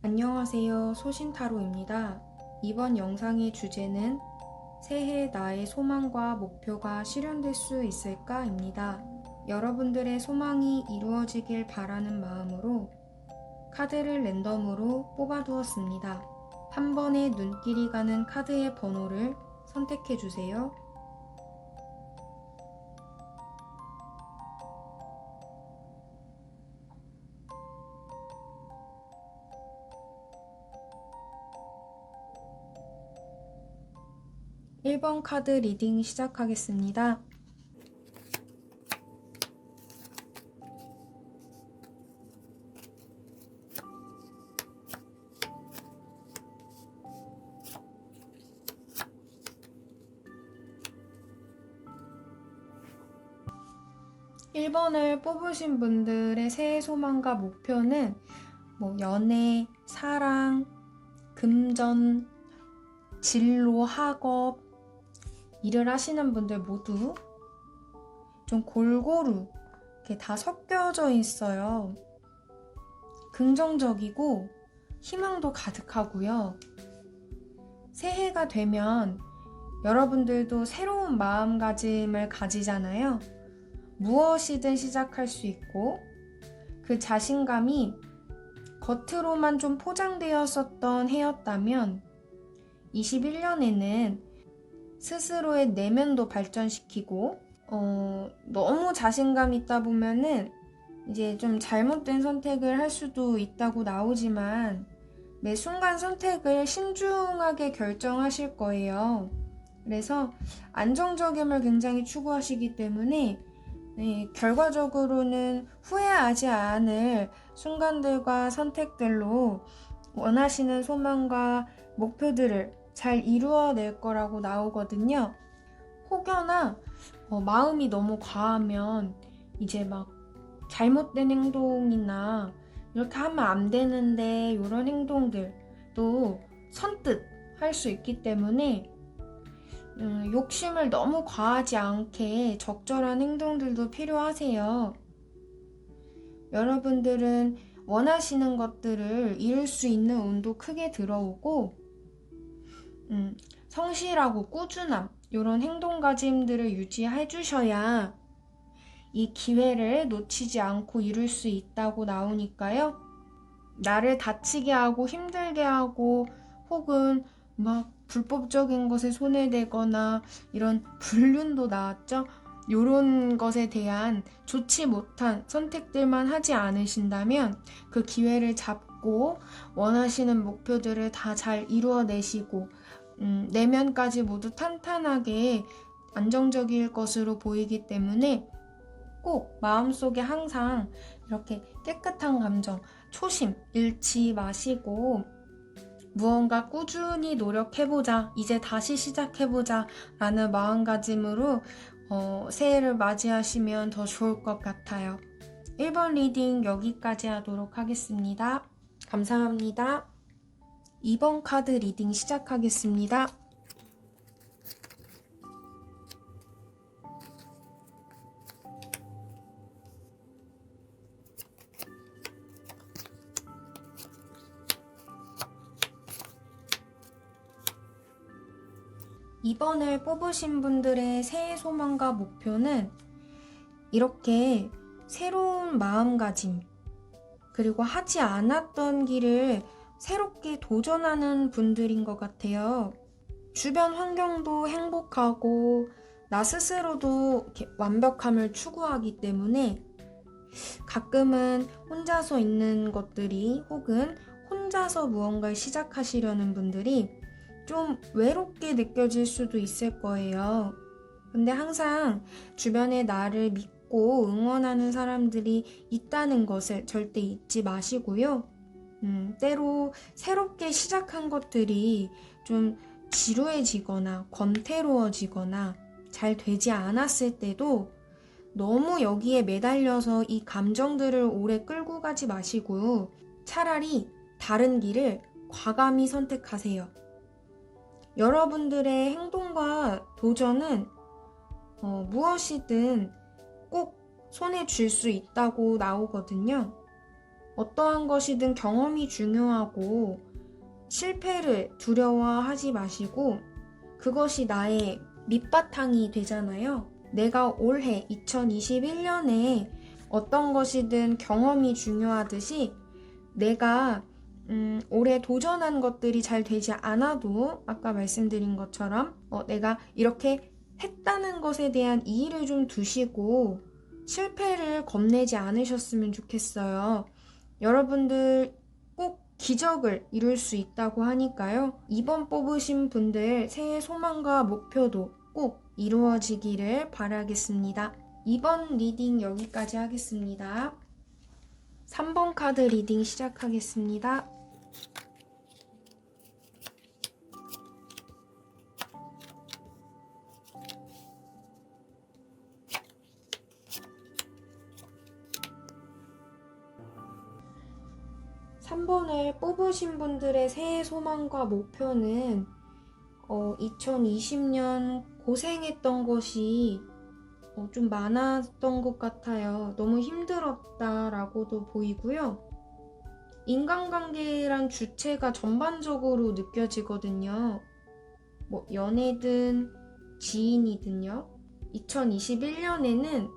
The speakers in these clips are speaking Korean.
안녕하세요. 소신타로입니다. 이번 영상의 주제는 새해 나의 소망과 목표가 실현될 수 있을까입니다. 여러분들의 소망이 이루어지길 바라는 마음으로 카드를 랜덤으로 뽑아두었습니다. 한 번에 눈길이 가는 카드의 번호를 선택해 주세요. 일번 카드 리딩 시작하겠습니다. 1번을 뽑으신 분들의 새해 소망과 목표는 뭐 연애, 사랑, 금전, 진로, 학업, 일을 하시는 분들 모두 좀 골고루 이렇게 다 섞여져 있어요. 긍정적이고 희망도 가득하고요. 새해가 되면 여러분들도 새로운 마음가짐을 가지잖아요. 무엇이든 시작할 수 있고 그 자신감이 겉으로만 좀 포장되었었던 해였다면 21년에는 스스로의 내면도 발전시키고 어, 너무 자신감 있다 보면은 이제 좀 잘못된 선택을 할 수도 있다고 나오지만 매 순간 선택을 신중하게 결정하실 거예요. 그래서 안정적임을 굉장히 추구하시기 때문에 네, 결과적으로는 후회하지 않을 순간들과 선택들로 원하시는 소망과 목표들을 잘 이루어낼 거라고 나오거든요. 혹여나 어, 마음이 너무 과하면 이제 막 잘못된 행동이나 이렇게 하면 안 되는데 이런 행동들도 선뜻 할 수 있기 때문에 음, 욕심을 너무 과하지 않게 적절한 행동들도 필요하세요. 여러분들은 원하시는 것들을 이룰 수 있는 운도 크게 들어오고, 음, 성실하고 꾸준함, 이런 행동가짐들을 유지해 주셔야 이 기회를 놓치지 않고 이룰 수 있다고 나오니까요. 나를 다치게 하고 힘들게 하고 혹은 막 불법적인 것에 손을 대거나 이런 불륜도 나왔죠. 이런 것에 대한 좋지 못한 선택들만 하지 않으신다면 그 기회를 잡고 원하시는 목표들을 다 잘 이루어내시고 음, 내면까지 모두 탄탄하게 안정적일 것으로 보이기 때문에 꼭 마음속에 항상 이렇게 깨끗한 감정, 초심 잃지 마시고 무언가 꾸준히 노력해보자, 이제 다시 시작해보자 라는 마음가짐으로 어, 새해를 맞이하시면 더 좋을 것 같아요. 1번 리딩 여기까지 하도록 하겠습니다. 감사합니다. 2번 카드 리딩 시작하겠습니다. 2번을 뽑으신 분들의 새해 소망과 목표는 이렇게 새로운 마음가짐, 그리고 하지 않았던 길을 새롭게 도전하는 분들인 것 같아요. 주변 환경도 행복하고, 나 스스로도 완벽함을 추구하기 때문에 가끔은 혼자서 있는 것들이 혹은 혼자서 무언가를 시작하시려는 분들이 좀 외롭게 느껴질 수도 있을 거예요. 근데 항상 주변에 나를 믿고 응원하는 사람들이 있다는 것을 절대 잊지 마시고요. 음, 때로 새롭게 시작한 것들이 좀 지루해지거나 권태로워지거나 잘 되지 않았을 때도 너무 여기에 매달려서 이 감정들을 오래 끌고 가지 마시고 차라리 다른 길을 과감히 선택하세요. 여러분들의 행동과 도전은 어, 무엇이든 꼭 손에 쥘수 있다고 나오거든요. 어떠한 것이든 경험이 중요하고 실패를 두려워하지 마시고 그것이 나의 밑바탕이 되잖아요. 내가 올해 2021년에 어떤 것이든 경험이 중요하듯이 내가 음, 올해 도전한 것들이 잘 되지 않아도 아까 말씀드린 것처럼 어, 내가 이렇게 했다는 것에 대한 이의를 좀 두시고 실패를 겁내지 않으셨으면 좋겠어요. 여러분들 꼭 기적을 이룰 수 있다고 하니까요. 이번 뽑으신 분들 새해 소망과 목표도 꼭 이루어지기를 바라겠습니다. 이번 리딩 여기까지 하겠습니다. 3번 카드 리딩 시작하겠습니다. 삼번을 뽑으신 분들의 새해 소망과 목표는 어, 2020년 고생했던 것이 어, 좀 많았던 것 같아요. 너무 힘들었다라고도 보이고요. 인간관계란 주체가 전반적으로 느껴지거든요. 뭐, 연애든 지인이든요. 2021년에는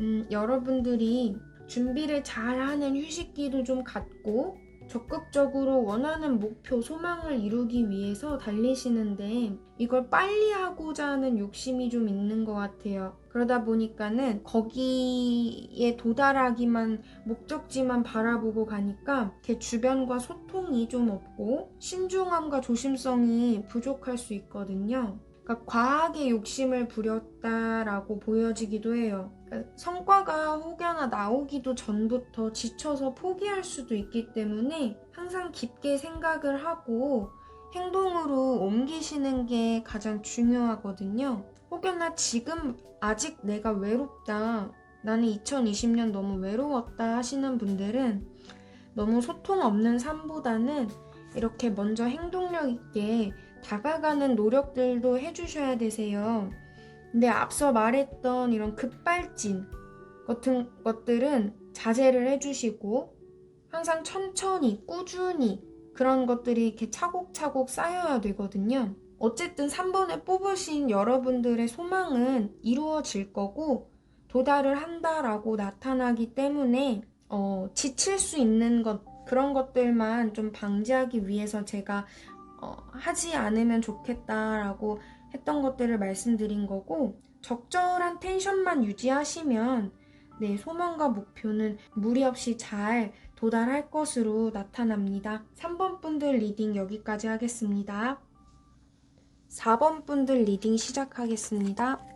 음, 여러분들이 준비를 잘 하는 휴식기도 좀 갖고 적극적으로 원하는 목표, 소망을 이루기 위해서 달리시는데 이걸 빨리 하고자 하는 욕심이 좀 있는 것 같아요. 그러다 보니까는 거기에 도달하기만 목적지만 바라보고 가니까 제 주변과 소통이 좀 없고 신중함과 조심성이 부족할 수 있거든요. 그러니까 과하게 욕심을 부렸다라고 보여지기도 해요. 성과가 혹여나 나오기도 전부터 지쳐서 포기할 수도 있기 때문에 항상 깊게 생각을 하고 행동으로 옮기시는 게 가장 중요하거든요. 혹여나 지금 아직 내가 외롭다. 나는 2020년 너무 외로웠다 하시는 분들은 너무 소통 없는 삶보다는 이렇게 먼저 행동력 있게 다가가는 노력들도 해주셔야 되세요. 근데 앞서 말했던 이런 급발진 같은 것들은 자제를 해주시고 항상 천천히 꾸준히 그런 것들이 이렇게 차곡차곡 쌓여야 되거든요. 어쨌든 3번에 뽑으신 여러분들의 소망은 이루어질 거고 도달을 한다라고 나타나기 때문에 어, 지칠 수 있는 것 그런 것들만 좀 방지하기 위해서 제가 어, 하지 않으면 좋겠다라고 했던 것들을 말씀드린 거고 적절한 텐션만 유지하시면 네, 소망과 목표는 무리 없이 잘 도달할 것으로 나타납니다. 3번 분들 리딩 여기까지 하겠습니다. 4번 분들 리딩 시작하겠습니다.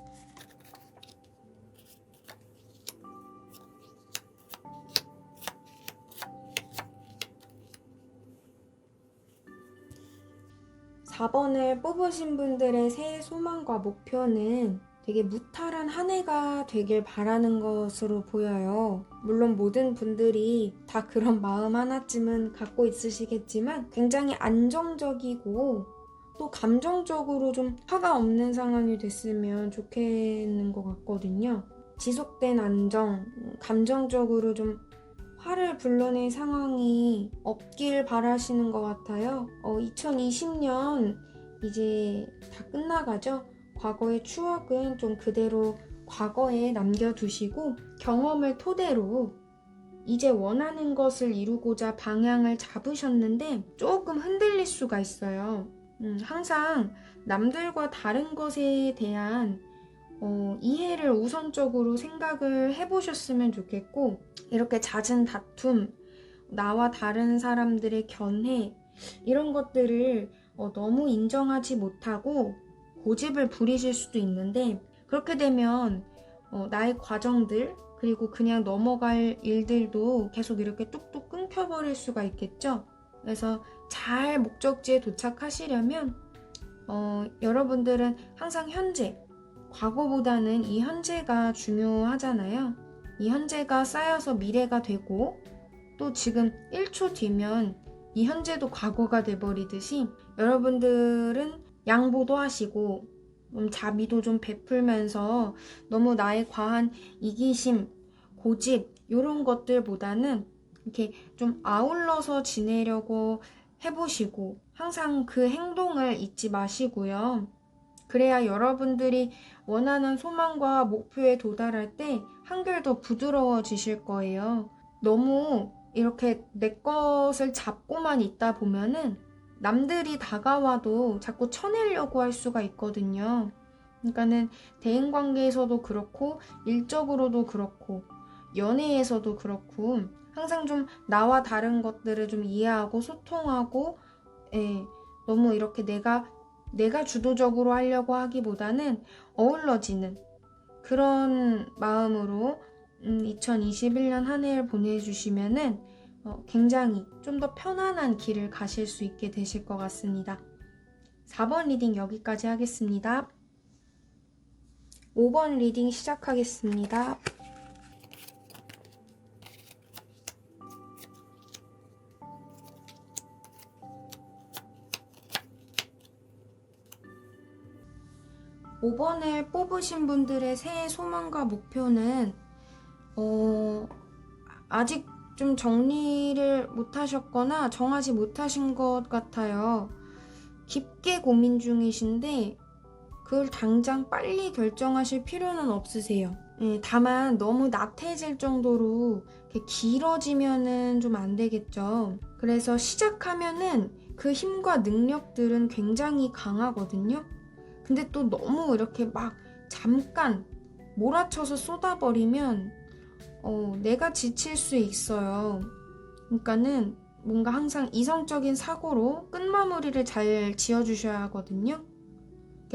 4번을 뽑으신 분들의 새해 소망과 목표는 되게 무탈한 한 해가 되길 바라는 것으로 보여요. 물론 모든 분들이 다 그런 마음 하나쯤은 갖고 있으시겠지만 굉장히 안정적이고 또 감정적으로 좀 화가 없는 상황이 됐으면 좋겠는 것 같거든요. 지속된 안정, 감정적으로 좀 화를 불러낼 상황이 없길 바라시는 것 같아요. 어, 2020년 이제 다 끝나가죠. 과거의 추억은 좀 그대로 과거에 남겨두시고 경험을 토대로 이제 원하는 것을 이루고자 방향을 잡으셨는데 조금 흔들릴 수가 있어요. 음, 항상 남들과 다른 것에 대한 어, 이해를 우선적으로 생각을 해보셨으면 좋겠고, 이렇게 잦은 다툼, 나와 다른 사람들의 견해, 이런 것들을 어, 너무 인정하지 못하고 고집을 부리실 수도 있는데, 그렇게 되면 어, 나의 과정들, 그리고 그냥 넘어갈 일들도 계속 이렇게 뚝뚝 끊겨버릴 수가 있겠죠? 그래서 잘 목적지에 도착하시려면, 어, 여러분들은 항상 현재, 과거보다는 이 현재가 중요하잖아요. 이 현재가 쌓여서 미래가 되고 또 지금 1초 뒤면 이 현재도 과거가 돼버리듯이 여러분들은 양보도 하시고 좀 자비도 좀 베풀면서 너무 나의 과한 이기심, 고집 이런 것들보다는 이렇게 좀 아울러서 지내려고 해보시고 항상 그 행동을 잊지 마시고요. 그래야 여러분들이 원하는 소망과 목표에 도달할 때 한결 더 부드러워지실 거예요. 너무 이렇게 내 것을 잡고만 있다 보면은 남들이 다가와도 자꾸 쳐내려고 할 수가 있거든요. 그러니까는 대인 관계에서도 그렇고 일적으로도 그렇고 연애에서도 그렇고 항상 좀 나와 다른 것들을 좀 이해하고 소통하고 예, 너무 이렇게 내가 내가 주도적으로 하려고 하기보다는 어울러지는 그런 마음으로 음, 2021년 한 해를 보내주시면은 어, 굉장히 좀 더 편안한 길을 가실 수 있게 되실 것 같습니다. 4번 리딩 여기까지 하겠습니다. 5번 리딩 시작하겠습니다. 오번을 뽑으신 분들의 새해 소망과 목표는 어, 아직 좀 정리를 못 하셨거나 정하지 못하신 것 같아요. 깊게 고민 중이신데 그걸 당장 빨리 결정하실 필요는 없으세요. 예, 다만 너무 나태해질 정도로 길어지면은 좀 안 되겠죠. 그래서 시작하면은 그 힘과 능력들은 굉장히 강하거든요. 근데 또 너무 이렇게 막 잠깐 몰아쳐서 쏟아버리면 어, 내가 지칠 수 있어요. 그러니까는 뭔가 항상 이성적인 사고로 끝마무리를 잘 지어주셔야 하거든요.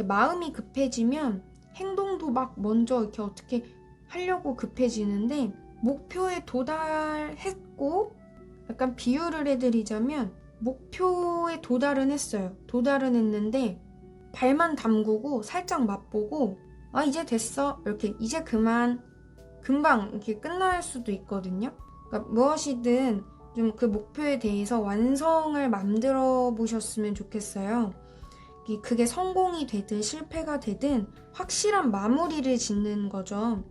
마음이 급해지면 행동도 막 먼저 이렇게 어떻게 하려고 급해지는데 목표에 도달했고 약간 비유를 해드리자면 목표에 도달은 했어요. 도달은 했는데 발만 담그고 살짝 맛보고 아 이제 됐어 이렇게 이제 그만 금방 이렇게 끝날 수도 있거든요. 그러니까 무엇이든 좀 그 목표에 대해서 완성을 만들어 보셨으면 좋겠어요. 그게 성공이 되든 실패가 되든 확실한 마무리를 짓는 거죠.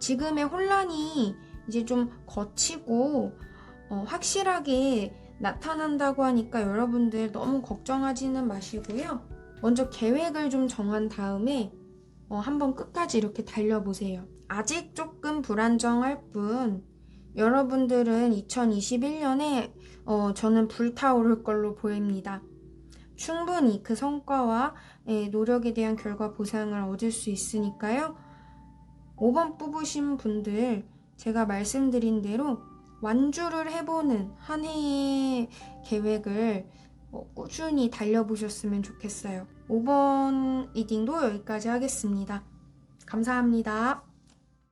지금의 혼란이 이제 좀 거치고 어, 확실하게 나타난다고 하니까 여러분들 너무 걱정하지는 마시고요. 먼저 계획을 좀 정한 다음에 어, 한번 끝까지 이렇게 달려보세요. 아직 조금 불안정할 뿐 여러분들은 2021년에 어, 저는 불타오를 걸로 보입니다. 충분히 그 성과와 예, 노력에 대한 결과 보상을 얻을 수 있으니까요. 5번 뽑으신 분들 제가 말씀드린 대로 완주를 해보는 한 해의 계획을 어, 꾸준히 달려보셨으면 좋겠어요. 5번 리딩도 여기까지 하겠습니다. 감사합니다.